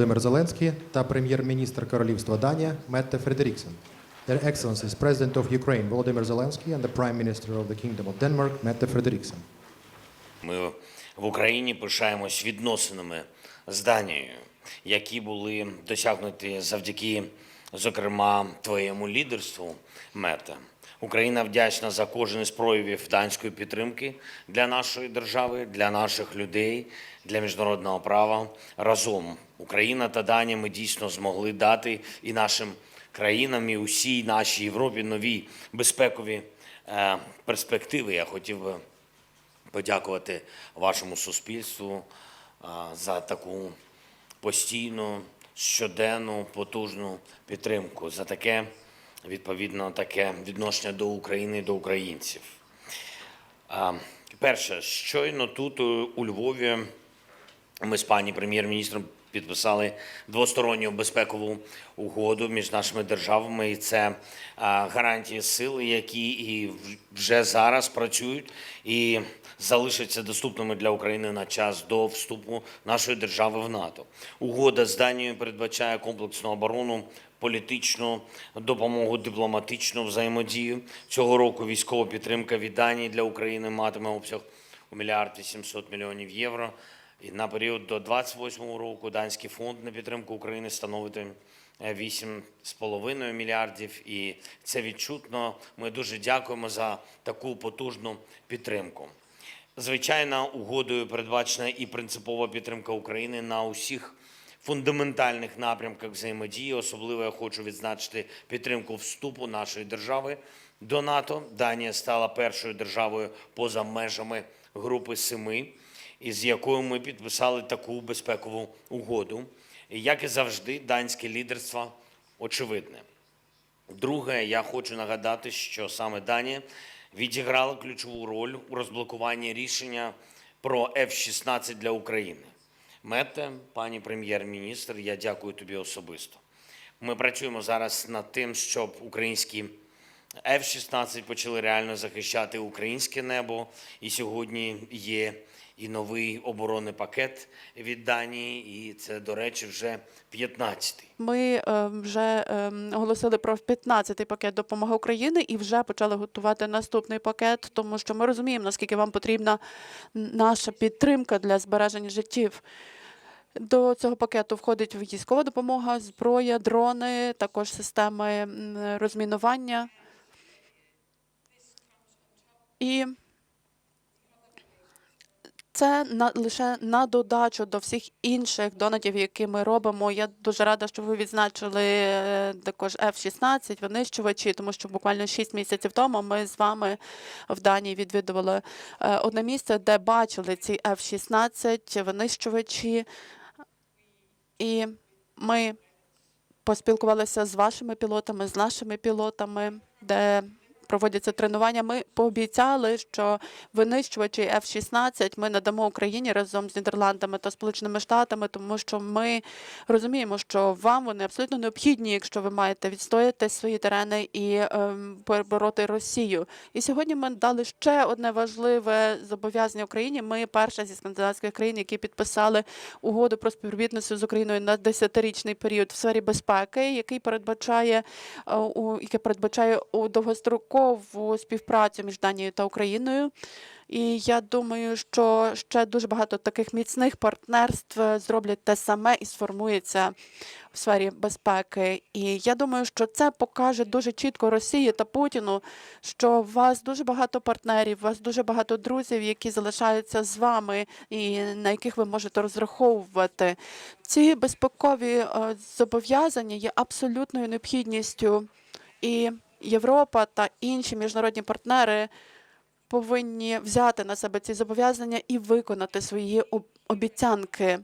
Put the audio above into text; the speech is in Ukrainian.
Володимир Зеленський та прем'єр-міністр Королівства Данія Метте Фредеріксен. Their Excellencies, President of Ukraine Volodymyr Zelensky and the Prime Minister of the Kingdom of Denmark Mette Frederiksen. Ми в Україні пишаємось відносинами з Данією, які були досягнуті завдяки, зокрема, твоєму лідерству, Мета. Україна вдячна за кожен із проявів данської підтримки для нашої держави, для наших людей, для міжнародного права. Разом Україна та Данія ми дійсно змогли дати і нашим країнам, і усій нашій Європі нові безпекові е, перспективи. Я хотів би подякувати вашому суспільству а, за таку постійну, щоденну, потужну підтримку, за таке відповідно таке відношення до України, до українців. Перше, щойно тут у- у Львові ми з пані прем'єр-міністром підписали двосторонню безпекову угоду між нашими державами, і це гарантії сили, які і вже зараз працюють і залишаться доступними для України на час до вступу нашої держави в НАТО. Угода з Данією передбачає комплексну оборону. Політичну допомогу, дипломатичну взаємодію цього року. Військова підтримка від Данії для України матиме обсяг у мільярд 800 мільйонів євро. І на період до 28 року данський фонд на підтримку України становитиме 8,5 мільярдів. І це відчутно. Ми дуже дякуємо за таку потужну підтримку. Звичайно, угодою передбачена і принципова підтримка України на усіх фундаментальних напрямках взаємодії. Особливо я хочу відзначити підтримку вступу нашої держави до НАТО. Данія стала першою державою поза межами групи семи, із якою ми підписали таку безпекову угоду. І, як і завжди, данське лідерство очевидне. Друге, я хочу нагадати, що саме Данія відіграла ключову роль у розблокуванні рішення про F-16 для України. Мете, пані прем'єр-міністр, я дякую тобі особисто. Ми працюємо зараз над тим, щоб українські F-16 почали реально захищати українське небо. І сьогодні є і новий оборонний пакет від Данії, і це, до речі, вже 15-й. Ми е, вже е, оголосили про 15-й пакет допомоги Україні і вже почали готувати наступний пакет, тому що ми розуміємо, наскільки вам потрібна наша підтримка для збереження життів. До цього пакету входить військова допомога, зброя, дрони, також системи розмінування. І це на лише на додачу до всіх інших донатів, які ми робимо. Я дуже рада, що ви відзначили е, також F-16, винищувачі, тому що буквально 6 місяців тому ми з вами в Данії відвідували е, одне місце, де бачили ці F-16 винищувачі, і ми поспілкувалися з вашими пілотами, з нашими пілотами, де проводяться тренування. Ми пообіцяли, що винищувачі F-16 ми надамо Україні разом з Нідерландами та Сполученими Штатами, тому що ми розуміємо, що вам вони абсолютно необхідні, якщо ви маєте відстояти свої терени і ем, перебороти Росію. І сьогодні ми дали ще одне важливе зобов'язання Україні. Ми перша зі скандинавських країн, які підписали угоду про співробітництво з Україною на 10-річний період в сфері безпеки, який передбачає е, у яке передбачає у довгострокову співпрацю між Данією та Україною. І я думаю, що ще дуже багато таких міцних партнерств зроблять те саме і сформується в сфері безпеки. І я думаю, що це покаже дуже чітко Росії та Путіну, що у вас дуже багато партнерів, у вас дуже багато друзів, які залишаються з вами, і на яких ви можете розраховувати. Ці безпекові е, зобов'язання є абсолютною необхідністю. І Європа та інші міжнародні партнери повинні взяти на себе ці зобов'язання і виконати свої обіцянки.